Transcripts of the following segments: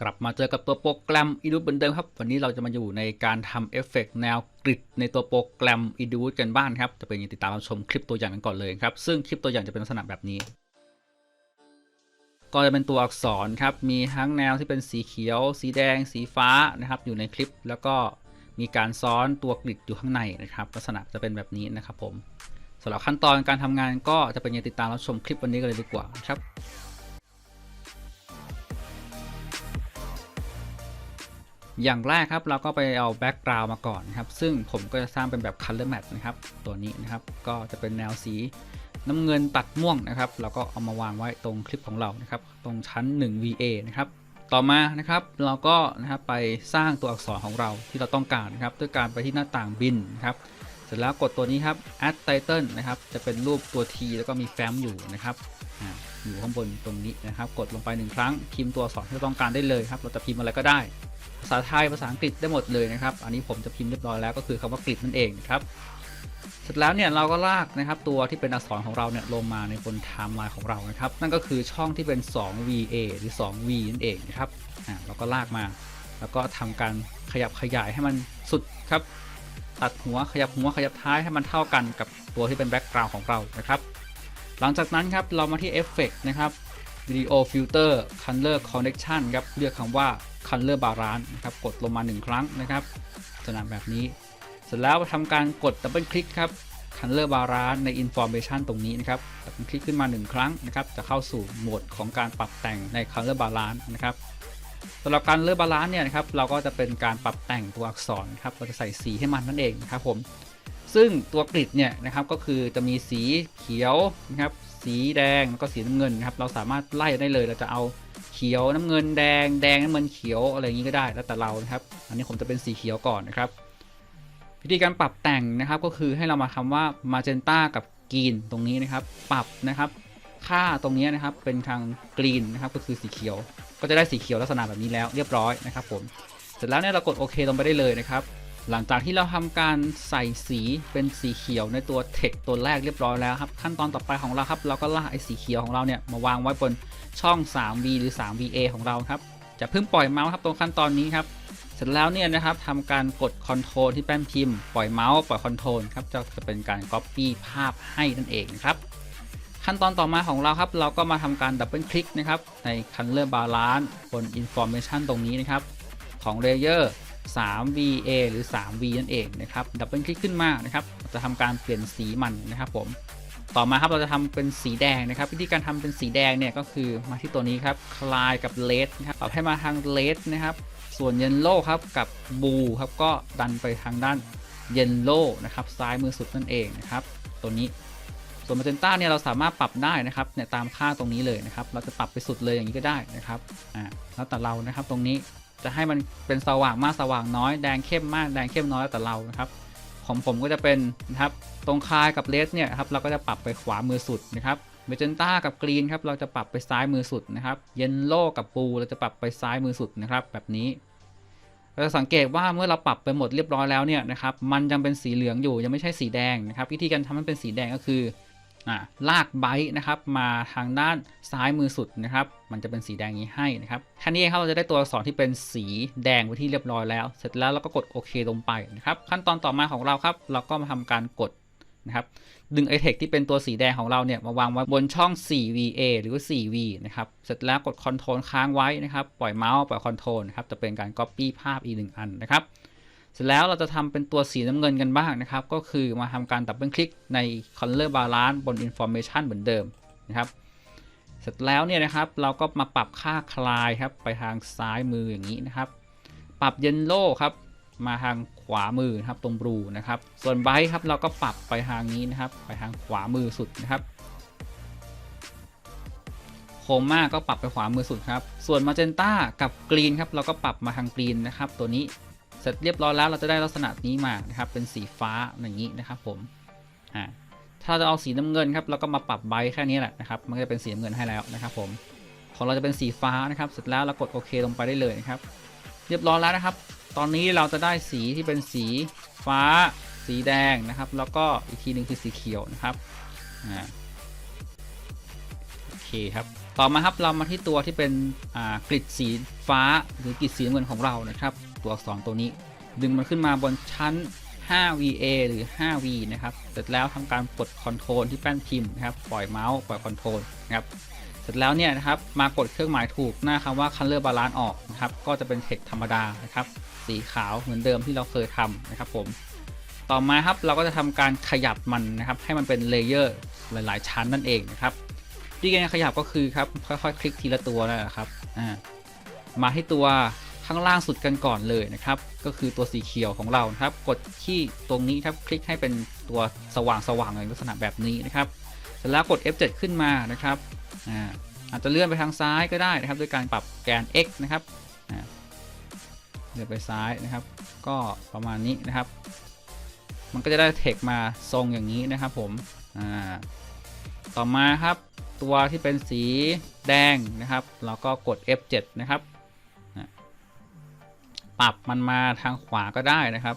กลับมาเจอกับตัวโปรแกรม e d u เหมือนเดิมครับ วันนี้เราจะมาอยู่ในการทำเอฟเฟกต์แนวกริดในตัวโปรแกรม e d u กันบ้างครับ จะเป็นยังไงติดตามชมคลิปตัวอย่างกันก่อนเลยครับ ซึ่งคลิปตัวอย่างจะเป็นลักษณะแบบนี้ ก็จะเป็นตัวอักษรครับ มีทั้งแนวที่เป็นสีเขียว สีแดง สีฟ้านะครับ อยู่ในคลิป แล้วก็มีการซ้อนตัวกริดอยู่ข้างในนะครับ ลักษณะจะเป็นแบบนี้นะครับผมสำหรับขั้นตอนการทำงานก็จะเป็นยังไงติดตามรับชมคลิปวันนี้กันเลยดีกว่าครับ อย่างแรกครับเราก็ไปเอาแบ็กกราวมาก่อนนะครับ ซึ่งผมก็จะสร้างเป็นแบบ Color Match นะครับ ตัวนี้นะครับ ก็จะเป็นแนวสีน้ำเงินตัดม่วงนะครับเราก็เอามาวางไว้ตรงคลิปของเรานะครับ ตรงชั้น 1 VA นะครับ ต่อมานะครับเราก็นะครับไปสร้างตัวอักษรของเราที่เราต้องการนะครับ ด้วยการไปที่หน้าต่างบินนะครับ เสร็จแล้วกดตัวนี้ครับ add title นะครับ จะเป็นรูปตัว T แล้วก็มีแฟ้มอยู่นะครับ อยู่ข้างบนตรงนี้นะครับ กดลงไปหนึ่งครั้งพิมพ์ตัวอักษรที่เราต้องการได้เลยครับ เราจะพิมพ์อะไรก็ได้ ภาษาไทยภาษาอังกฤษได้หมดเลยนะครับ อันนี้ผมจะพิมพ์เรียบร้อยแล้วก็คือคำว่ากริดนั่นเองครับเสร็จแล้วเนี่ยเราก็ลากนะครับตัวที่เป็นอักษรของเราเนี่ยลงมาในบนไทม์ไลน์ของเรานะครับ นั่นก็คือช่องที่เป็น 2VA หรือ 2V นั่นเองนะครับอ่าเราก็ลากมา แล้วก็ทำการขยับขยายให้มันสุดครับ ตัดหัวขยับหัวขยับท้ายให้มันเท่ากันกับตัวที่เป็นแบ็กกราวน์ของเรานะครับ หลังจากนั้นครับเรามาที่เอฟเฟกนะครับ Video Filter Color Connection ครับเลือกคำว่า Color Balance นะครับกดลงมา 1 ครั้งนะครับลักษณะแบบนี้ เสร็จแล้วทำการกดดับเบิลคลิกครับ Color Balance ใน Information ตรงนี้นะครับดับเบิลคลิกขึ้นมา 1 ครั้งนะครับจะเข้าสู่โหมดของการปรับแต่งใน Color Balance นะครับสำหรับการเลือกบาลานซ์เนี่ยนะครับเราก็จะเป็นการปรับแต่งตัวอักษรครับเราจะใส่สีให้มันนั่นเองนะครับผม ซึ่งตัวกริดเนี่ยนะครับก็คือจะมีสีเขียวนะครับสีแดงแล้วก็สีน้ำเงินนะครับเราสามารถไล่ได้เลยเราจะเอาเขียวน้ำเงินแดงแดงน้ำเงินเขียวอะไรอย่างนี้ก็ได้แล้วแต่เรานะครับ อันนี้ผมจะเป็นสีเขียวก่อนนะครับวิธีการปรับแต่งนะครับก็คือให้เรามาคำว่ามาเจนต้ากับกรีนตรงนี้นะครับ ปรับนะครับ ค่าตรงนี้นะครับเป็นทางกรีนนะครับก็คือสีเขียว ก็จะได้สีเขียวลักษณะแบบนี้แล้วเรียบร้อยนะครับผมเสร็จแล้วเนี่ยเรากดโอเคลงไปได้เลยนะครับ หลังจากที่เราทำการใส่สีเป็นสีเขียวในตัว text ตัวแรกเรียบร้อยแล้วครับ ขั้นตอนต่อไปของเราครับ เราก็ลากไอ้สีเขียวของเราเนี่ยมาวางไว้บนช่อง 3V หรือ 3VA ของเราครับ จะเพิ่งปล่อยเมาส์ครับตรงขั้นตอนนี้ครับ เสร็จแล้วเนี่ยนะครับทำการกด Ctrl ที่แป้นพิมพ์ปล่อยเมาส์ปล่อย Ctrl ครับจะจะเป็นการ Copy ภาพให้นั่นเองนะครับขั้นตอนต่อมาของเราครับ เราก็มาทำการดับเบิลคลิกนะครับใน Color Balance บน Information ตรงนี้นะครับของ Layer 3VA หรือ 3V นั่นเองนะครับดับเบิลคลิกขึ้นมานะครับจะทำการเปลี่ยนสีมันนะครับผมต่อมาครับเราจะทำเป็นสีแดงนะครับ วิธีการทำเป็นสีแดงเนี่ยก็คือมาที่ตัวนี้ครับคลายกับเลดนะครับปรับให้มาทางเลดนะครับส่วนเยนโล่ครับกับบูครับก็ดันไปทางด้านเยนโล่นะครับซ้ายมือสุดนั่นเองนะครับตัวนี้ส่วนมาเจนต้าเนี่ยเราสามารถปรับได้นะครับเนี่ยตามค่าตรงนี้เลยนะครับ เราจะปรับไปสุดเลยอย่างนี้ก็ได้นะครับอ่าแล้วแต่เรานะครับตรงนี้ จะให้มันเป็นสว่างมากสว่างน้อยแดงเข้มมากแดงเข้มน้อยแล้วแต่เรานะครับ ของผมก็จะเป็นนะครับตรงคายกับเลสเนี่ยครับเราก็จะปรับไปขวามือสุดนะครับเมเจนต้ากับกรีนครับเราจะปรับไปซ้ายมือสุดนะครับเยนโล่กับบูเราจะปรับไปซ้ายมือสุดนะครับ แบบนี้เราจะสังเกตว่าเมื่อเราปรับไปหมดเรียบร้อยแล้วเนี่ยนะครับมันยังเป็นสีเหลืองอยู่ยังไม่ใช่สีแดงนะครับ วิธีการทำให้เป็นสีแดงก็คือ ลากไบต์นะครับมาทางด้านซ้ายมือสุดนะครับ มันจะเป็นสีแดงนี้ให้นะครับแค่นี้เองครับเราจะได้ตัวอักษรที่เป็นสีแดงไว้ที่เรียบร้อยแล้ว เสร็จแล้วเราก็กดโอเคลงไปนะครับ ขั้นตอนต่อมาของเราครับ เราก็มาทำการกดนะครับดึงไอเทคที่เป็นตัวสีแดงของเราเนี่ยมาวางไว้บนช่อง 4VA หรือว่า 4V นะครับ เสร็จแล้วกด Ctrl ค้างไว้นะครับ ปล่อยเมาส์ปล่อย Ctrl นะครับ จะเป็นการ Copy ภาพอีกหนึ่งอันนะครับ เสร็จแล้วเราจะทำเป็นตัวสีน้ำเงินกันบ้างนะครับ ก็คือมาทำการดับเบิลคลิกใน Color Balance บน Information เหมือนเดิมนะครับ เสร็จแล้วเนี่ยนะครับเราก็มาปรับค่าคลายครับไปทางซ้ายมืออย่างนี้นะครับ ปรับเยนโล่ครับมาทางขวามือนะครับตรงบลูนะครับ ส่วนไบท์ครับเราก็ปรับไปทางนี้นะครับ ไปทางขวามือสุดนะครับโคมมาก็ปรับไปขวามือสุดครับ ส่วนมาเจนต้ากับกรีนครับเราก็ปรับมาทางกรีนนะครับ ตัวนี้ เสร็จเรียบร้อยแล้วเราจะได้ลักษณะนี้มานะครับ เป็นสีฟ้าอย่างนี้นะครับผมอ่าถ้าเราจะเอาสีน้ำเงินครับเราก็มาปรับไบแค่นี้แหละนะครับ มันก็จะเป็นสีน้ำเงินให้แล้วนะครับ ผมของเราจะเป็นสีฟ้านะครับ เสร็จแล้วเรากดโอเคลงไปได้เลยนะครับ เรียบร้อยแล้วนะครับ ตอนนี้เราจะได้สีที่เป็นสีฟ้า สีแดงนะครับ แล้วก็อีกทีหนึ่งคือสีเขียวนะครับอ่าโอเคครับ ต่อมาครับเรามาที่ตัวที่เป็นกริดสีฟ้าหรือกริดสีน้ำเงินของเรานะครับ ตัวอักษรตัวนี้ ดึงมันขึ้นมาบนชั้น 5VA หรือ 5V นะครับ เสร็จแล้วทำการปลดคอนโทรลที่แป้นพิมพ์นะครับปล่อยเมาส์ปล่อยคอนโทรลนะครับเสร็จแล้วเนี่ยนะครับมากดเครื่องหมายถูกหน้าคำว่า color balance ออกนะครับก็จะเป็นเทคธรรมดานะครับสีขาวเหมือนเดิมที่เราเคยทำนะครับผมต่อมาครับเราก็จะทำการขยับมันนะครับให้มันเป็นเลเยอร์หลาย ๆ ชั้นนั่นเองนะครับ ที่การขยับก็คือครับค่อยๆคลิกทีละตัวนะครับอ่ามาที่ตัวข้างล่างสุดกันก่อนเลยนะครับ ก็คือตัวสีเขียวของเราครับ กดที่ตรงนี้ครับคลิกให้เป็นตัวสว่างสว่างในลักษณะแบบนี้นะครับเสร็จแล้วกด F7 ขึ้นมานะครับอ่าอาจจะเลื่อนไปทางซ้ายก็ได้นะครับ ด้วยการปรับแกน X นะครับเลื่อนไปซ้ายนะครับ ก็ประมาณนี้นะครับ มันก็จะได้เทคมาทรงอย่างนี้นะครับผมต่อมาครับ ตัวที่เป็นสีแดงนะครับ เราก็กด F7 นะครับ ปรับมันมาทางขวาก็ได้นะครับ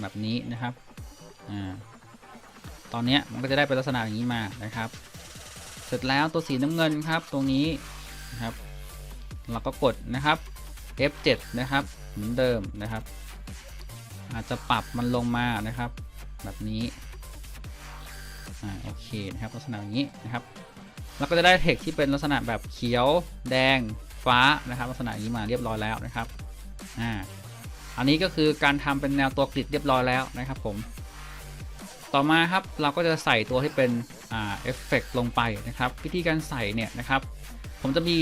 แบบนี้นะครับอตอนนี้มันก็จะได้เป็นลักษณะอย่างนี้มานะครับ เสร็จแล้วตัวสีน้ำเงินครับตรงนี้นะครับ เราก็กดนะครับ F7 นะครับ เหมือนเดิมนะครับ อาจจะปรับมันลงมานะครับ แบบนี้อ่าโอเคนะครับลักษณะอย่างนี้นะครับ แล้วก็จะได้เทคที่เป็นลักษณะแบบเขียว แดง ฟ้านะครับ ลักษณะนี้มาเรียบร้อยแล้วนะครับอ่าอันนี้ก็คือการทำเป็นแนวตัวกริดเรียบร้อยแล้วนะครับผม ต่อมาครับเราก็จะใส่ตัวที่เป็นอ่าเอฟเฟกลงไปนะครับ วิธีการใส่เนี่ยนะครับ ผมจะมี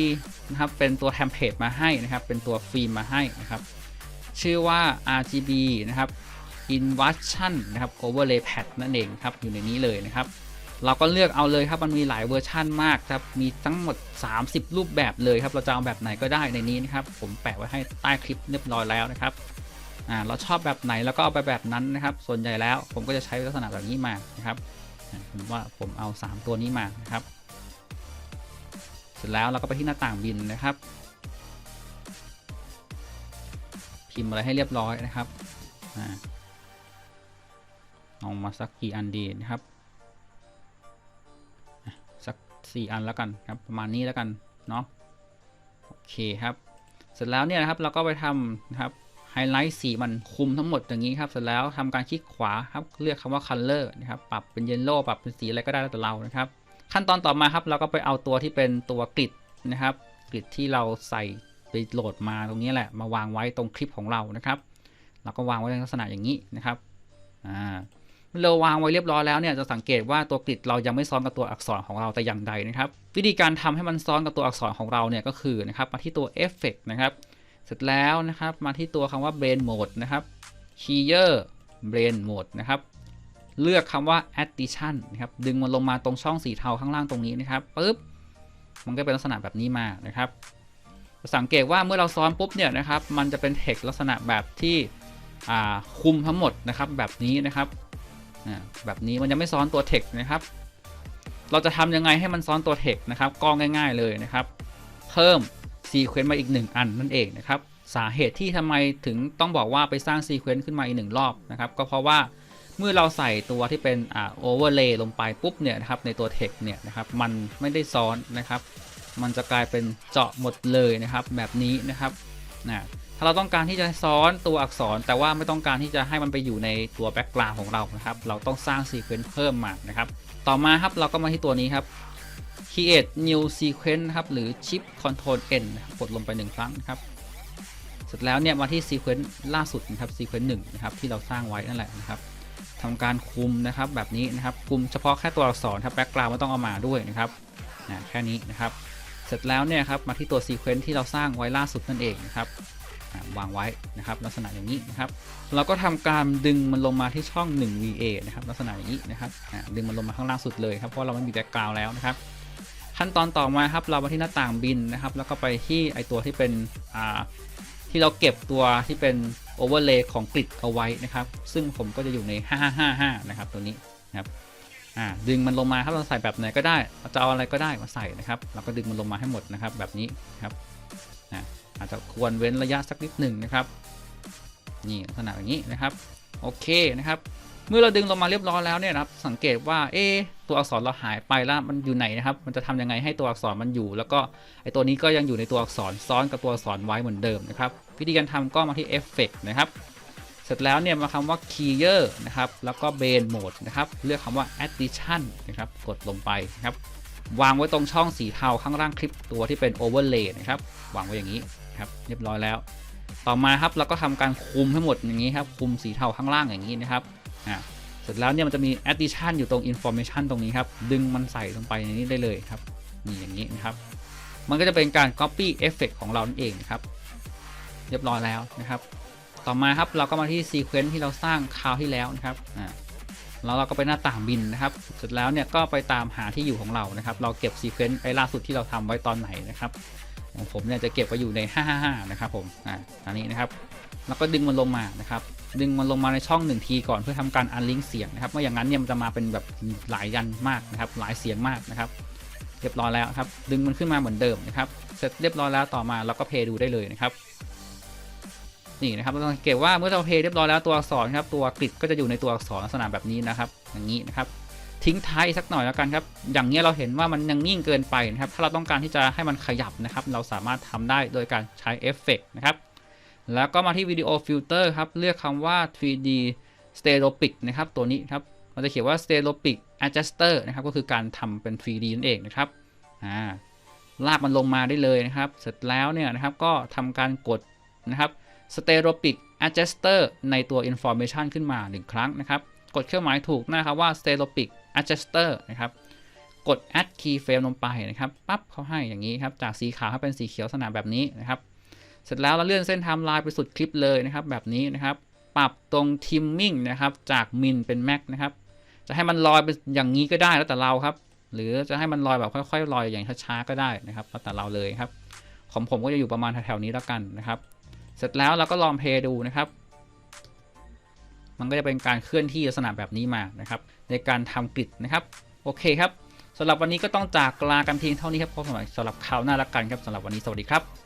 นะครับเป็นตัวเทมเพลตมาให้นะครับ เป็นตัวฟิล์มมาให้นะครับ ชื่อว่า RGB นะครับ Inversion นะครับ Overlay Pad นั่นเองครับอยู่ในนี้เลยนะครับ เราก็เลือกเอาเลยครับ มันมีหลายเวอร์ชั่นมากครับ มีทั้งหมด 30 รูปแบบเลยครับ เราจะเอาแบบไหนก็ได้ในนี้นะครับ ผมแปะไว้ให้ใต้คลิปเรียบร้อยแล้วนะครับ อ่า เราชอบแบบไหนแล้วก็เอาไปแบบนั้นนะครับ ส่วนใหญ่แล้วผมก็จะใช้ลักษณะแบบนี้มานะครับ ผมว่าผมเอา 3 ตัวนี้มานะครับ เสร็จแล้วเราก็ไปที่หน้าต่างบินนะครับ พิมพ์อะไรให้เรียบร้อยนะครับ อ่า เอามาสักกี่อันดีนะครับ 4 อันแล้วกันครับประมาณนี้แล้วกันเนาะโอเคครับ เสร็จแล้วเนี่ยนะครับเราก็ไปทำนะครับไฮไลท์สีมันคุมทั้งหมดอย่างนี้ครับ เสร็จแล้วทำการคลิกขวาครับเลือกคำว่า color นะครับปรับเป็น yellow ปรับเป็นสีอะไรก็ได้แล้วแต่เรานะครับ ขั้นตอนต่อมาครับเราก็ไปเอาตัวที่เป็นตัวกริดนะครับกริดที่เราใส่ไปโหลดมาตรงนี้แหละมาวางไว้ตรงคลิปของเรานะครับ เราก็วางไว้ในลักษณะอย่างนี้นะครับอ่า เราวางไว้เรียบร้อยแล้วเนี่ยจะสังเกตว่าตัวกริดเรายังไม่ซ้อนกับตัวอักษรของเราแต่อย่างใดนะครับ วิธีการทำให้มันซ้อนกับตัวอักษรของเราเนี่ยก็คือนะครับมาที่ตัว Effect นะครับเสร็จแล้วนะครับมาที่ตัวคำว่า Brain Mode นะครับ Keyer Brain Mode นะครับเลือกคำว่า addition นะครับดึงมันลงมาตรงช่องสีเทาข้างล่างตรงนี้นะครับปุ๊บมันก็เป็นลักษณะแบบนี้มานะครับ สังเกตว่าเมื่อเราซ้อนปุ๊บเนี่ยนะครับ มันจะเป็นเทคลักษณะแบบที่อ่าคุมทั้งหมดนะครับแบบนี้นะครับ แบบนี้มันจะไม่ซ้อนตัวเทคนะครับ เราจะทำยังไงให้มันซ้อนตัวเทคนะครับก็ง่ายๆเลยนะครับ เพิ่มซีเควนต์มาอีกหนึ่งอันนั่นเองนะครับ สาเหตุที่ทำไมถึงต้องบอกว่าไปสร้างซีเควนต์ขึ้นมาอีกหนึ่งรอบนะครับ ก็เพราะว่าเมื่อเราใส่ตัวที่เป็นอ่าโอเวอร์เลย์ลงไปปุ๊บเนี่ยนะครับในตัวเทคเนี่ยนะครับมันไม่ได้ซ้อนนะครับ มันจะกลายเป็นเจาะหมดเลยนะครับ แบบนี้นะครับนะ ถ้าเราต้องการที่จะซ้อนตัวอักษร แต่ว่าไม่ต้องการที่จะให้มันไปอยู่ในตัวแบ็กกราวของเรานะครับ เราต้องสร้างซีเควนต์เพิ่มมานะครับ ต่อมาครับเราก็มาที่ตัวนี้ครับ create new sequence นะครับ หรือ shift control n กดลงไปหนึ่งครั้งนะครับ เสร็จแล้วเนี่ยมาที่ sequence ล่าสุดนะครับ sequence หนึ่งนะครับที่เราสร้างไว้นั่นแหละนะครับทำการคุมนะครับแบบนี้นะครับ คุมเฉพาะแค่ตัวอักษรครับ background ไม่ต้องเอามาด้วยนะครับนะแค่นี้นะครับ เสร็จแล้วเนี่ยครับมาที่ตัว sequence ที่เราสร้างไว้ล่าสุดนั่นเองนะครับ วางไว้นะครับ ลักษณะอย่างนี้นะครับ เราก็ทำการดึงมันลงมาที่ช่อง 1 VA นะครับ ลักษณะอย่างนี้นะครับดึงมันลงมาข้างล่างสุดเลยครับเพราะเราไม่มีแบ็กกราวแล้วนะครับ ขั้นตอนต่อมาครับเรามาที่หน้าต่างบินนะครับ แล้วก็ไปที่ไอตัวที่เป็นที่เราเก็บตัวที่เป็นโอเวอร์เลย์ของกริดเอาไว้นะครับ ซึ่งผมก็จะอยู่ใน 5555 นะครับ ตัวนี้นะครับดึงมันลงมาครับเราใส่แบบไหนก็ได้จะเอาอะไรก็ได้มาใส่นะครับ เราก็ดึงมันลงมาให้หมดนะครับ แบบนี้นครับ อาจจะควรเว้นระยะสักนิดหนึ่งนะครับ นี่ลักษณะอย่างนี้นะครับ โอเคนะครับ เมื่อเราดึงลงมาเรียบร้อยแล้วเนี่ยนะครับ สังเกตว่า เอตัวอักษรเราหายไปแล้วมันอยู่ไหนนะครับ มันจะทำยังไงให้ตัวอักษรมันอยู่ แล้วก็ไอตัวนี้ก็ยังอยู่ในตัวอักษรซ้อนกับตัวอักษรไว้เหมือนเดิมนะครับ วิธีการทำก็มาที่ Effect นะครับเสร็จแล้วเนี่ยมาคำว่า Keyer นะครับ แล้วก็ Brain Mode นะครับ เลือกคำว่า Addition นะครับ กดลงไปนะครับ วางไว้ตรงช่องสีเทาข้างล่างคลิปตัวที่เป็น Overlay นะครับ วางไว้อย่างนี้ ครับเรียบร้อยแล้ว ต่อมาครับเราก็ทำการคุมให้หมดอย่างนี้ครับคุมสีเทาข้างล่างอย่างนี้นะครับอ่าเสร็จแล้วเนี่ยมันจะมี addition อยู่ตรง information ตรงนี้ครับดึงมันใส่ลงไปในนี้ได้เลยครับนี่อย่างนี้นะครับ มันก็จะเป็นการ copy effect ของเรานั่นเองนะครับเรียบร้อยแล้วนะครับ ต่อมาครับเราก็มาที่ sequence ที่เราสร้างคราวที่แล้วนะครับอ่าแล้วเราก็ไปหน้าต่างบินนะครับ เสร็จแล้วเนี่ยก็ไปตามหาที่อยู่ของเรานะครับ เราเก็บ sequence ไอ้ล่าสุดที่เราทำไว้ตอนไหนนะครับ ของผมเนี่ยจะเก็บไว้อยู่ใน 555 นะครับผมอ่าตอนนี้นะครับ แล้วก็ดึงมันลงมานะครับ ดึงมันลงมาในช่อง1ทีก่อนเพื่อทำการอันลิงก์เสียงนะครับไม่อย่างนั้นเนี่ยมันจะมาเป็นแบบหลายยันมากนะครับ หลายเสียงมากนะครับ เรียบร้อยแล้วครับ ดึงมันขึ้นมาเหมือนเดิมนะครับ เสร็จเรียบร้อยแล้วต่อมาเราก็เพย์ดูได้เลยนะครับนี่นะครับเราสังเกตว่าเมื่อเราเพย์เรียบร้อยแล้วตัวอักษรครับตัวกริดก็จะอยู่ในตัวอักษรลักษณะแบบนี้นะครับ อย่างนี้นะครับ ทิ้งท้ายอีกสักหน่อยแล้วกันครับ อย่างนี้ยเราเห็นว่ามันยังนิ่งเกินไปนะครับ ถ้าเราต้องการที่จะให้มันขยับนะครับ เราสามารถทำได้โดยการใช้เอฟเฟกนะครับ แล้วก็มาที่วิดีโอฟิลเตอร์ครับ เลือกคำว่า 3D Stereopic นะครับ ตัวนี้ครับ มันจะเขียนว่า Stereopic Adjuster นะครับ ก็คือการทำเป็น 3D นั่นเองนะครับ อ่า ลากมันลงมาได้เลยนะครับ เสร็จแล้วเนี่ยนะครับ ก็ทำการกดนะครับ Stereopic Adjuster ในตัว Information ขึ้นมา 1 ครั้งนะครับ กดเครื่องหมายถูกนะครับว่า Stereopic Adjuster นะครับกด add keyframe ลงไปนะครับปั๊บเขาให้อย่างนี้ครับจากสีขาวให้เป็นสีเขียวลักษณะแบบนี้นะครับ เสร็จแล้วเราเลื่อนเส้นไทม์ไลน์ไปสุดคลิปเลยนะครับ แบบนี้นะครับ ปรับตรง trimming นะครับจากมินเป็นแม็กนะครับ จะให้มันลอยเป็นอย่างนี้ก็ได้แล้วแต่เราครับ หรือจะให้มันลอยแบบค่อยๆลอยอย่างช้าๆก็ได้นะครับ แล้วแต่เราเลยครับของผมก็จะอยู่ประมาณแถวๆนี้แล้วกันนะครับ เสร็จแล้วเราก็ลองเพลย์ดูนะครับ มันก็จะเป็นการเคลื่อนที่ลักษณะแบบนี้มานะครับในการทำกริดนะครับโอเคครับสำหรับวันนี้ก็ต้องจากลากันเพียงเท่านี้ครับพบกันใหม่สำหรับคราวหน้าละกันครับสำหรับวันนี้สวัสดีครับ